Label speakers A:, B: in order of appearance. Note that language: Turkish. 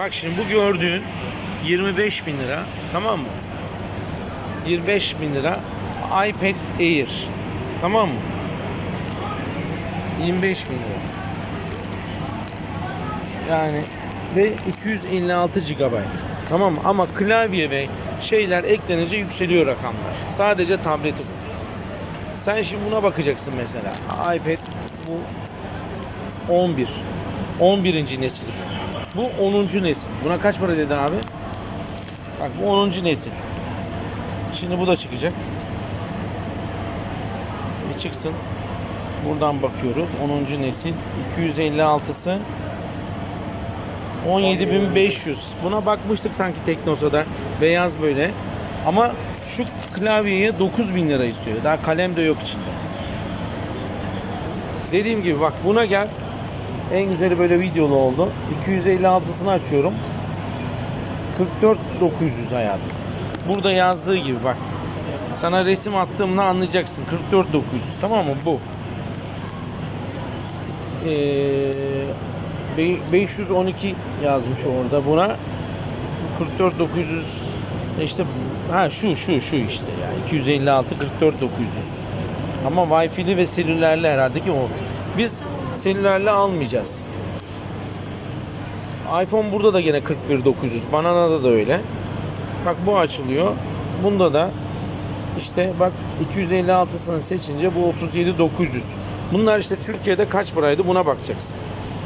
A: Bak şimdi bu gördüğün 25 bin lira tamam mı? 25 bin lira iPad Air tamam mı? 25 bin lira. Yani ve 256 GB. Tamam mı? Ama klavye ve şeyler eklenince yükseliyor rakamlar. Sadece tableti bu. Sen şimdi buna bakacaksın mesela. iPad bu 11. 11. nesil. 10. nesil. Buna kaç para dedi abi? Bak bu 10. nesil. Şimdi bu da çıkacak. Bir çıksın. Buradan bakıyoruz. 10. nesil. 256'sı 17.500. Buna bakmıştık sanki Teknosa'da. Beyaz böyle. Ama şu klavyeye 9000 lira istiyor. Daha kalem de yok içinde. Dediğim gibi bak buna gel. En güzeli böyle videolu oldu. 256'sını açıyorum. 44900 hayatım. Burada yazdığı gibi bak. Sana resim attığımda anlayacaksın. 44900 tamam mı? Bu. Ee, be- 512 yazmış orada buna. 44900 işte ha şu şu şu işte ya 256 44900 ama Wi-Fi'li ve selülerli herhalde ki o. Biz selülerli almayacağız. iPhone burada da gene 41900. Banana'da da öyle. Bak bu açılıyor. Bunda da işte bak 256'sını seçince bu 37900. Bunlar işte Türkiye'de kaç paraydı buna bakacaksın.